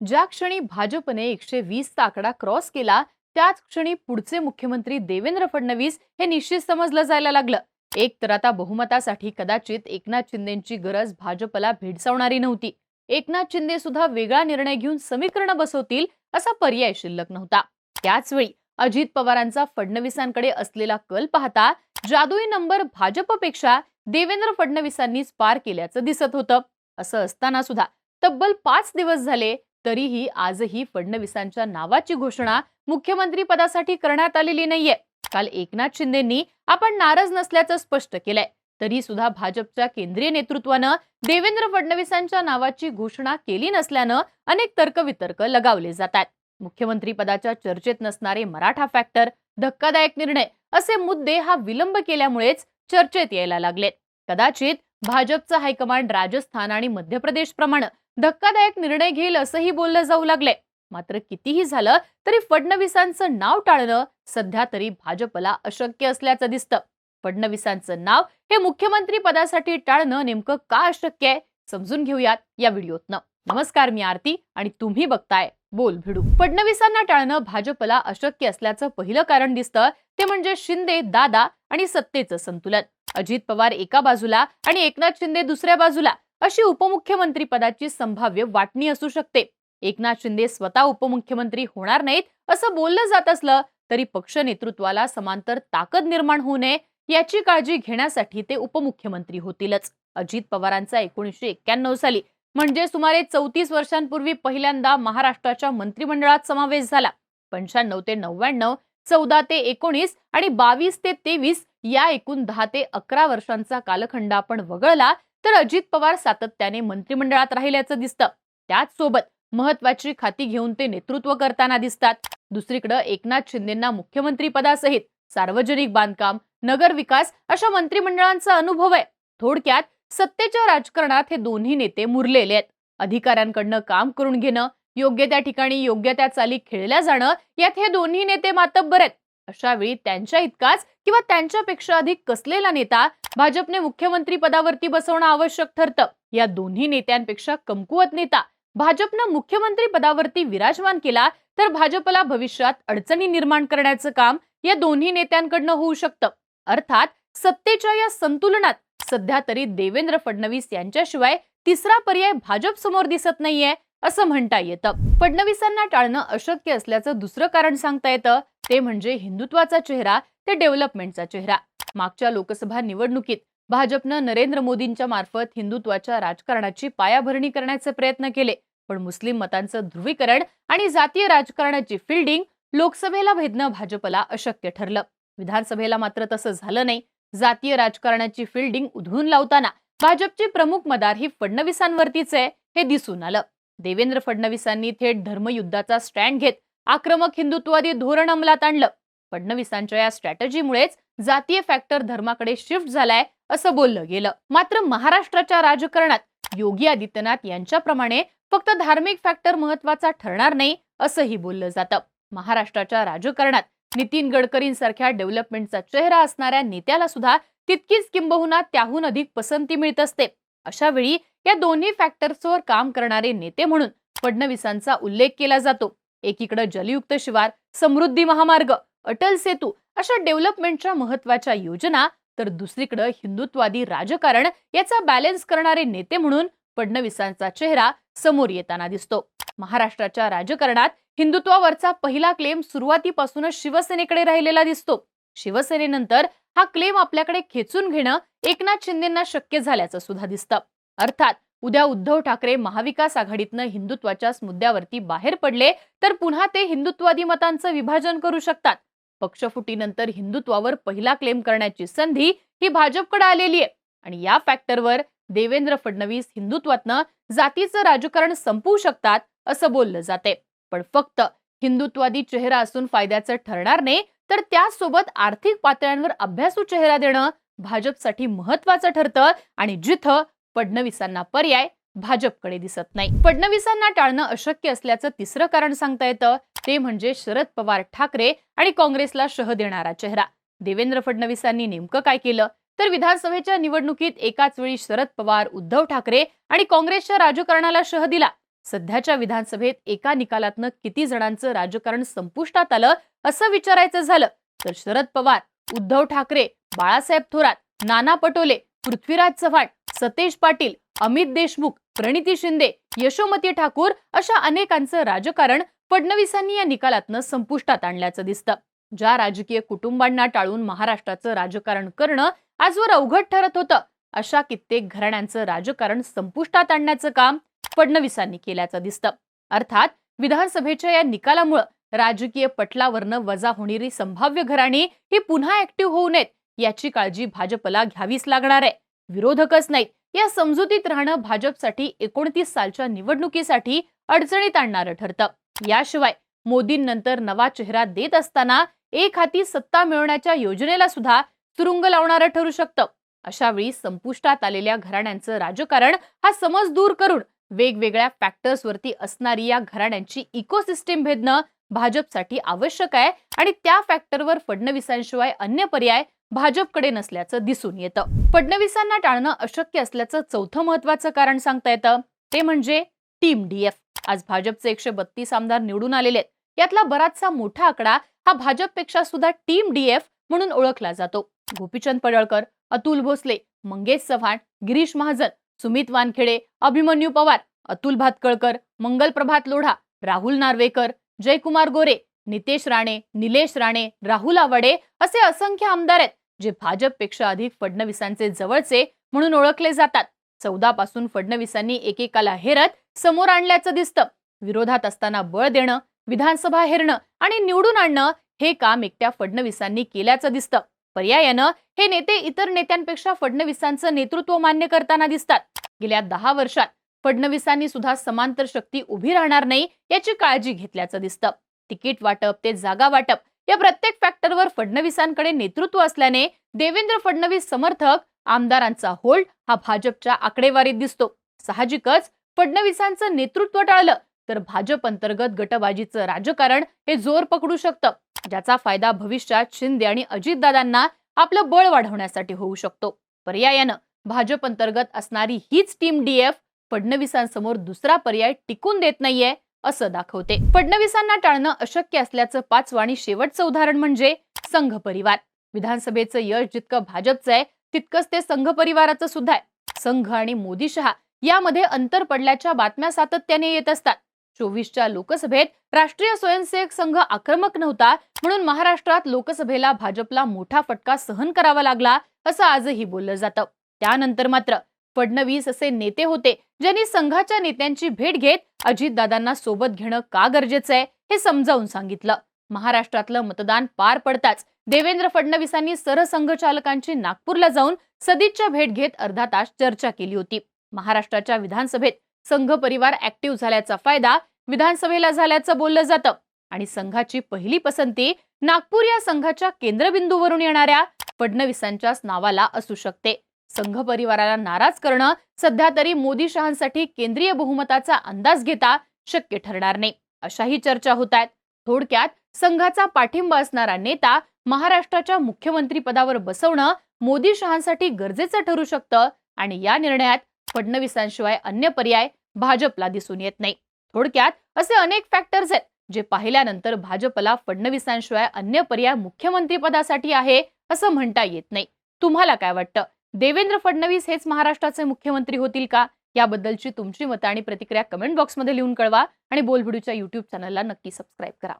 ज्या क्षणी भाजपने एकशे वीसचा आकडा क्रॉस केला त्याच क्षणी पुढचे मुख्यमंत्री देवेंद्र फडणवीस हे निश्चित समजलं जायला लागलं. एक तर आता बहुमतासाठी कदाचित एकनाथ शिंदेची गरज भाजपला भेडसावणारी नव्हती. एकनाथ शिंदे सुद्धा वेगळा निर्णय घेऊन समीकरण बसवतील असा पर्याय शिल्लक नव्हता. त्याचवेळी अजित पवारांचा फडणवीसांकडे असलेला कल पाहता जादुई नंबर भाजपपेक्षा देवेंद्र फडणवीसांनीच पार केल्याचं दिसत होतं. असं असताना सुद्धा तब्बल पाच दिवस झाले तरीही आजही फडणवीसांच्या नावाची घोषणा मुख्यमंत्री पदासाठी करण्यात आलेली नाहीये. काल एकनाथ शिंदेंनी आपण नाराज नसल्याचं स्पष्ट केलंय. तरी सुद्धा भाजपच्या केंद्रीय नेतृत्वानं देवेंद्र फडणवीसांच्या नावाची घोषणा केली नसल्यानं अनेक तर्कवितर्क लगावले जातात. मुख्यमंत्री पदाच्या चर्चेत नसणारे मराठा फॅक्टर धक्कादायक निर्णय असे मुद्दे हा विलंब केल्यामुळेच चर्चेत यायला लागलेत. कदाचित भाजपचं हायकमांड राजस्थान आणि मध्य प्रदेश प्रमाणे धक्कादायक निर्णय घेईल असंही बोललं जाऊ लागले मात्र कितीही झालं तरी फडणवीसांचं नाव टाळणं सध्या तरी भाजपला अशक्य असल्याचं दिसतं. फडणवीसांचं नाव हे मुख्यमंत्री पदासाठी टाळणं नेमकं का अशक्य आहे? समजून घेऊयात या व्हिडिओतनं. नमस्कार मी आरती आणि तुम्ही बघताय बोल भिडू फडणवीसांना टाळणं भाजपला अशक्य असल्याचं पहिलं कारण दिसतं ते म्हणजे शिंदे दादा आणि सत्तेचं संतुलन. अजित पवार एका बाजूला आणि एकनाथ शिंदे दुसऱ्या बाजूला. अशी उपमुख्यमंत्री पदाची संभाव्य वाटणी असू शकते. एकनाथ शिंदे स्वतः उपमुख्यमंत्री होणार नाहीत असं बोललं जात असलं तरी पक्ष नेतृत्वाला समांतर ताकद निर्माण होऊ नये याची काळजी घेण्यासाठी ते उपमुख्यमंत्री होतीलच. अजित पवारांचा एकोणीसशे एक्क्याण्णव साली म्हणजे सुमारे चौतीस वर्षांपूर्वी पहिल्यांदा महाराष्ट्राच्या मंत्रिमंडळात समावेश झाला. पंच्याण्णव ते नव्याण्णव चौदा ते एकोणीस आणि बावीस ते तेवीस या एकूण दहा ते अकरा वर्षांचा कालखंड आपण वगळला तर अजित पवार सातत्याने मंत्रिमंडळात राहिल्याचं दिसतं. त्याचसोबत महत्वाची खाती घेऊन ते नेतृत्व करताना दिसतात. दुसरीकडे एकनाथ शिंदेना मुख्यमंत्री पदासहित सार्वजनिक बांधकाम नगर विकास अशा मंत्रिमंडळांचा अनुभव आहे. थोडक्यात सत्तेच्या राजकारणात हे दोन्ही नेते मुरलेले आहेत. अधिकाऱ्यांकडनं काम करून घेणं योग्य त्या ठिकाणी योग्य त्या चाली खेळल्या जाणं यात हे दोन्ही नेते मातब्बर आहेत. अशा वेळी त्यांच्या इतकाच किंवा त्यांच्यापेक्षा अधिक कसलेला नेता भाजपने मुख्यमंत्री पदावरती बसवणं आवश्यक ठरतं? या दोन्ही नेत्यांपेक्षा कमकुवत नेता भाजपनं मुख्यमंत्री पदावरती विराजमान केला तर भाजपला भविष्यात अडचणी निर्माण करण्याचं काम या दोन्ही नेत्यांकडनं होऊ शकतं. अर्थात सत्तेच्या या संतुलनात सध्या तरी देवेंद्र फडणवीस यांच्याशिवाय तिसरा पर्याय भाजप समोर दिसत नाहीये. असं म्हणता येतं. फडणवीसांना टाळणं अशक्य असल्याचं दुसरं कारण सांगता येतं ते म्हणजे हिंदुत्वाचा चेहरा ते डेव्हलपमेंटचा चेहरा. मागच्या लोकसभा निवडणुकीत भाजपनं नरेंद्र मोदींच्या मार्फत हिंदुत्वाच्या राजकारणाची पायाभरणी करण्याचे प्रयत्न केले. पण मुस्लिम मतांचं ध्रुवीकरण आणि जातीय राजकारणाची फिल्डिंग लोकसभेला भेदणं भाजपला अशक्य ठरलं. विधानसभेला मात्र तसं झालं नाही. जातीय राजकारणाची फिल्डिंग उधळून लावताना भाजपची प्रमुख मदार ही फडणवीसांवरतीच आहे हे दिसून आलं. देवेंद्र फडणवीसांनी थेट धर्मयुद्धाचा स्टँड घेत आक्रमक हिंदुत्ववादी धोरण अंमलात आणलं. फडणवीसांच्या या स्ट्रॅटजीमुळेच जातीय फॅक्टर धर्माकडे शिफ्ट झालाय असं बोललं गेलं. मात्र महाराष्ट्राच्या राजकारणात योगी आदित्यनाथ यांच्याप्रमाणे फक्त धार्मिक फॅक्टर महत्त्वाचा ठरणार नाही असंही बोललं जातं. महाराष्ट्राच्या राजकारणात नितीन गडकरींसारख्या डेव्हलपमेंटचा चेहरा असणाऱ्या नेत्याला सुद्धा तितकीच किंबहुना त्याहून अधिक पसंती मिळत असते. अशा वेळी या दोन्ही फॅक्टर्सवर काम करणारे नेते म्हणून फडणवीसांचा उल्लेख केला जातो. एकीकडे जलयुक्त शिवार समृद्धी महामार्ग अटल सेतू अशा डेव्हलपमेंटच्या महत्त्वाच्या योजना तर दुसरीकडे हिंदुत्वादी राजकारण याचा बॅलन्स करणारे नेते म्हणून फडणवीसांचा चेहरा समोर येताना दिसतो. महाराष्ट्राच्या राजकारणात हिंदुत्वावरचा पहिला क्लेम सुरुवातीपासूनच शिवसेनेकडे राहिलेला दिसतो. शिवसेनेनंतर हा क्लेम आपल्याकडे खेचून घेणं एकनाथ शिंदेना शक्य झाल्याचं सुद्धा दिसतं. अर्थात उद्या उद्धव ठाकरे महाविकास आघाडीतनं हिंदुत्वाच्याच मुद्द्यावरती बाहेर पडले तर पुन्हा ते हिंदुत्वादी मतांचं विभाजन करू शकतात. पक्षफुटीनंतर हिंदुत्वावर पहिला क्लेम करण्याची संधी ही भाजपकडे आलेली आहे. आणि या फॅक्टरवर देवेंद्र फडणवीस हिंदुत्वातनं जातीचं राजकारण संपवू शकतात असं बोललं जाते पण फक्त हिंदुत्वादी चेहरा असून फायद्याचं ठरणार नाही तर त्यासोबत आर्थिक पातळ्यांवर अभ्यासू चेहरा देणं भाजपसाठी महत्वाचं ठरतं आणि जिथं फडणवीसांना पर्याय भाजपकडे दिसत नाही. फडणवीसांना टाळणं अशक्य असल्याचं तिसरं कारण सांगता येतं ते म्हणजे शरद पवार ठाकरे आणि काँग्रेसला शह देणारा चेहरा. देवेंद्र फडणवीसांनी नेमकं काय केलं? तर विधानसभेच्या निवडणुकीत एकाच वेळी शरद पवार उद्धव ठाकरे आणि काँग्रेसच्या राजकारणाला शह दिला. सध्याच्या विधानसभेत एका निकालातनं किती जणांचं राजकारण संपुष्टात आलं असं विचारायचं झालं. तर शरद पवार उद्धव ठाकरे बाळासाहेब थोरात नाना पटोले पृथ्वीराज चव्हाण सतेज पाटील अमित देशमुख प्रणिती शिंदे यशोमती ठाकूर अशा अनेकांचं राजकारण फडणवीसांनी या निकालातनं संपुष्टात आणल्याचं दिसतं. ज्या राजकीय कुटुंबांना टाळून महाराष्ट्राचं राजकारण करणं आजवर अवघड ठरत होतं अशा कित्येक घराण्यांचं राजकारण संपुष्टात आणण्याचं काम फडणवीसांनी केल्याचं दिसतं. अर्थात विधानसभेच्या या निकालामुळं राजकीय पटलावरनं वजा होणारी संभाव्य घराणी ही पुन्हा ऍक्टिव्ह होऊ नयेत याची काळजी भाजपला घ्यावीच लागणार आहे. विरोधकच नाहीत या समजुतीत राहणं भाजपसाठी एकोणतीस सालच्या निवडणुकीसाठी अडचणीत आणणारं ठरतं. याशिवाय मोदींनंतर नवा चेहरा देत असताना एक हाती सत्ता मिळवण्याच्या योजनेला सुद्धा तुरुंग लावणारं ठरू शकतं. अशावेळी संपुष्टात आलेल्या घराण्यांचं राजकारण हा समज दूर करून वेगवेगळ्या फॅक्टर्सवरती असणारी या घराण्यांची इकोसिस्टीम भेदणं भाजपसाठी आवश्यक आहे. आणि त्या फॅक्टरवर फडणवीसांशिवाय अन्य पर्याय भाजपकडे नसल्याचं दिसून येतं. फडणवीसांना टाळणं अशक्य असल्याचं चौथं महत्वाचं कारण सांगता येतं. ते म्हणजे टीम डीएफ आज भाजपचे एकशे बत्तीस आमदार निवडून आलेले आहेत. यातला बराचसा मोठा आकडा हा भाजपपेक्षा सुद्धा टीम डीएफ म्हणून ओळखला जातो. गोपीचंद पडळकर अतुल भोसले मंगेश चव्हाण गिरीश महाजन सुमित वानखेडे अभिमन्यू पवार अतुल भातकळकर मंगल प्रभात लोढा राहुल नार्वेकर जयकुमार गोरे नितेश राणे निलेश राणे राहुल आवडे असे असंख्य आमदार आहेत जे भाजपपेक्षा अधिक फडणवीसांचे जवळचे म्हणून ओळखले जातात. चौदा पासून फडणवीसांनी एकेकाला हेरत समोर आणल्याचं दिसतं. विरोधात असताना बळ देणं विधानसभा हेरणं आणि निवडून आणणं हे काम एकट्या फडणवीसांनी केल्याचं दिसतं. पर्यायानं हे नेते इतर नेत्यांपेक्षा फडणवीसांचं नेतृत्व मान्य करताना दिसतात. गेल्या दहा वर्षात फडणवीसांनी सुद्धा समांतर शक्ती उभी राहणार नाही याची काळजी घेतल्याचं दिसतं. तिकीट वाटप ते जागा वाटप या प्रत्येक फॅक्टरवर फडणवीसांकडे नेतृत्व असल्याने देवेंद्र फडणवीस समर्थक आमदारांचा होल्ड हा भाजपच्या आकडेवारीत दिसतो. साहजिकच फडणवीसांचं नेतृत्व टाळलं तर भाजप अंतर्गत गटबाजीचं राजकारण हे जोर पकडू शकतं. ज्याचा फायदा भविष्यात शिंदे आणि अजितदादांना आपलं बळ वाढवण्यासाठी होऊ शकतो. पर्यायानं भाजप अंतर्गत असणारी हीच टीम डीएफ फडणवीसांसमोर दुसरा पर्याय टिकून देत नाहीये असं दाखवते. फडणवीसांना टाळणं अशक्य असल्याचं पाचवं आणि शेवटचं उदाहरण म्हणजे संघ परिवार. विधानसभेचं यश जितकं भाजपचं आहे तितकंच ते संघ परिवाराचं सुद्धा आहे. संघ आणि मोदी शहा यामध्ये अंतर पडल्याच्या बातम्या सातत्याने येत असतात. चोवीसच्या लोकसभेत राष्ट्रीय स्वयंसेवक संघ आक्रमक नव्हता म्हणून महाराष्ट्रात लोकसभेला भाजपला मोठा फटका सहन करावा लागला असं आजही बोललं जातं. त्यानंतर मात्र फडणवीस असे नेते होते ज्यांनी संघाच्या नेत्यांची भेट घेत अजितदादांना सोबत घेणं का गरजेचं आहे हे समजावून सांगितलं. महाराष्ट्रातलं मतदान पार पडताच देवेंद्र फडणवीसांनी सरसंघचालकांची नागपूरला जाऊन सदिच्छा भेट घेत अर्धा तास चर्चा केली होती. महाराष्ट्राच्या विधानसभेत संघ परिवार ऍक्टिव्ह झाल्याचा फायदा विधानसभेला झाल्याचं बोललं जातं. आणि संघाची पहिली पसंती नागपूर या संघाच्या केंद्रबिंदूवरून येणाऱ्या फडणवीसांच्याच नावाला असू शकते. संघ परिवाराला नाराज करणं सध्या तरी मोदी शहांसाठी केंद्रीय बहुमताचा अंदाज घेता शक्य ठरणार नाही अशाही चर्चा होत आहेत. थोडक्यात संघाचा पाठिंबा असणारा नेता महाराष्ट्राच्या मुख्यमंत्रीपदावर बसवणं मोदी शहांसाठी गरजेचं ठरू शकतं आणि या निर्णयात फडणवीसांशिवाय अन्य पर्याय भाजपला दिसून येत नाही. थोडक्यात असे अनेक फॅक्टर्स आहेत जे पाहिल्यानंतर भाजपला फडणवीसांशिवाय अन्य पर्याय मुख्यमंत्री पदासाठी आहे असं म्हणता येत नाही. तुम्हाला काय वाटतं? देवेंद्र फडणवीस हेच महाराष्ट्राचे मुख्यमंत्री होतील का? याबद्दलची तुमची मतं आणि प्रतिक्रिया कमेंट बॉक्समध्ये लिहून कळवा आणि बोलभिडूच्या युट्यूब चॅनलला नक्की सबस्क्राईब करा.